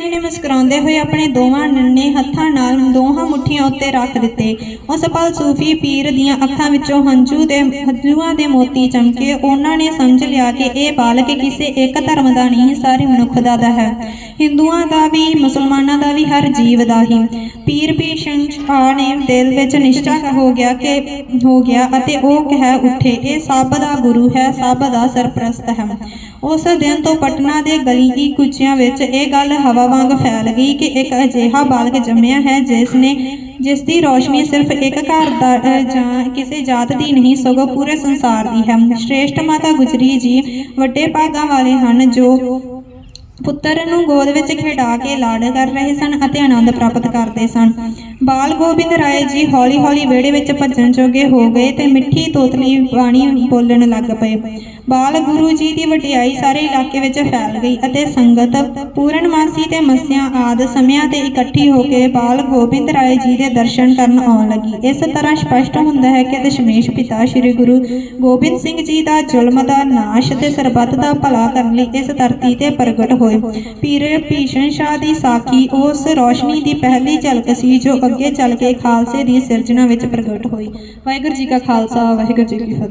ਜੀ ਨੇ ਮੁਸਕਰਾਉਂਦੇ ਹੋਏ ਆਪਣੇ ਦੋਵਾਂ ਨੰਨੇ ਹੱਥਾਂ ਨਾਲ ਦੋਹਾਂ ਮੁੱਠੀਆਂ ਉੱਤੇ ਰੱਖ ਦਿੱਤੇ। ਉਸ ਪਲ ਸੂਫੀ ਪੀਰ ਦੀਆਂ ਅੱਖਾਂ ਵਿੱਚੋਂ ਹੰਝੂ ਦੇ, ਹੰਝੂਆਂ ਦੇ ਮੋਤੀ ਚਮਕੇ। ਉਹਨਾਂ ਨੇ ਸਮਝ ਲਿਆ ਕਿ ਇਹ ਬਾਲਕ ਕਿਸੇ ਇੱਕ ਧਰਮ ਦਾ ਨਹੀਂ, ਸਾਰੇ ਮਨੁੱਖ ਦਾ ਦਾ ਹੈ। ਹਿੰਦੂਆਂ ਦਾ ਵੀ, ਮੁਸਲਮਾਨਾਂ ਦਾ ਵੀ ਹਰ ਜੀਵ ਦਾ ਹੀ। ਪੀਰ ਭੀਸ਼ਣ ਸ਼ਾਹ ਨੇ ਦਿਲ ਵਿੱਚ ਨਿਸ਼ਚਾ ਹੋ ਗਿਆ ਕਿ, ਹੋ ਗਿਆ ਅਤੇ ਉਹ ਕਹਿ ਉੱਠੇ, ਇਹ ਸਭ ਦਾ ਗੁਰੂ ਹੈ, ਸਭ ਦਾ ਸਰਪ੍ਰਸਤ ਹੈ। ਉਸ ਦਿਨ ਤੋਂ ਪਟਨਾ ਦੇ ਗਲੀ ਕੁਚਿਆਂ ਵਿੱਚ ਇਹ ਗੱਲ ਹਵਾ ਵਾਂਗ ਫੈਲ ਗਈ ਕਿ ਇੱਕ ਅਜਿਹਾ ਬਾਲਕ ਜੰਮਿਆ ਹੈ ਜਿਸ ਨੇ ਜਿਸ ਦੀ ਰੋਸ਼ਨੀ ਸਿਰਫ ਇੱਕ ਘਰ ਦਾ ਜਾਂ ਕਿਸੇ ਜਾਤ ਦੀ ਨਹੀਂ, ਸਗੋਂ ਪੂਰੇ ਸੰਸਾਰ ਦੀ ਹੈ। ਸ਼੍ਰੇਸ਼ਟ ਮਾਤਾ ਗੁਜਰੀ ਜੀ ਵੱਡੇ ਭਾਗਾਂ ਵਾਲੇ ਹਨ ਜੋ ਪੁੱਤਰ ਨੂੰ ਗੋਦ ਵਿੱਚ ਖਿਡਾ ਕੇ ਲਾਡ ਕਰ ਰਹੇ ਸਨ ਅਤੇ ਆਨੰਦ ਪ੍ਰਾਪਤ ਕਰਦੇ ਸਨ। ਬਾਲ ਗੋਬਿੰਦ ਰਾਏ ਜੀ ਹੌਲੀ-ਹੌਲੀ ਵਿਹੜੇ ਵਿੱਚ ਭੱਜਣ ਜੋਗੇ ਹੋ ਗਏ ਤੇ ਮਿੱਠੀ ਤੋਤਲੀ ਬਾਣੀ ਬੋਲਣ ਲੱਗ ਪਏ। ਬਾਲ ਗੁਰੂ ਜੀ ਦੀ ਵਡਿਆਈ ਸਾਰੇ ਇਲਾਕੇ ਵਿੱਚ ਫੈਲ ਗਈ ਅਤੇ ਸੰਗਤ ਪੂਰਨਮਾਸੀ ਤੇ ਮੱਸਿਆ ਆਦ ਸਮਿਆਂ ਤੇ ਇਕੱਠੀ ਹੋ ਕੇ ਬਾਲ ਗੋਬਿੰਦ ਰਾਏ ਜੀ ਦੇ ਦਰਸ਼ਨ ਕਰਨ ਆਉਣ ਲੱਗੀ। ਇਸ ਤਰ੍ਹਾਂ ਸਪਸ਼ਟ ਹੁੰਦਾ ਹੈ ਕਿ ਦਸ਼ਮੇਸ਼ ਪਿਤਾ ਸ੍ਰੀ ਗੁਰੂ ਗੋਬਿੰਦ ਸਿੰਘ ਜੀ ਦਾ ਜ਼ੁਲਮ ਦਾ ਨਾਸ਼ ਤੇ ਸਰਬੱਤ ਦਾ ਭਲਾ ਕਰਨ ਲਈ ਇਸ ਧਰਤੀ ਤੇ ਪ੍ਰਗਟ ਹੋਏ। ਪੀਰ ਭੀਸ਼ਣ ਸ਼ਾਹ ਦੀ ਸਾਖੀ ਉਸ ਰੋਸ਼ਨੀ ਦੀ ਪਹਿਲੀ ਝਲਕ ਸੀ ਜੋ ਅੱਗੇ ਚੱਲ ਕੇ ਖਾਲਸੇ ਦੀ ਸਿਰਜਣਾ ਵਿੱਚ ਪ੍ਰਗਟ ਹੋਈ। ਵਾਹਿਗੁਰੂ ਜੀ ਕਾ ਖਾਲਸਾ, ਵਾਹਿਗੁਰੂ ਜੀ ਕੀ ਫਤਿਹ।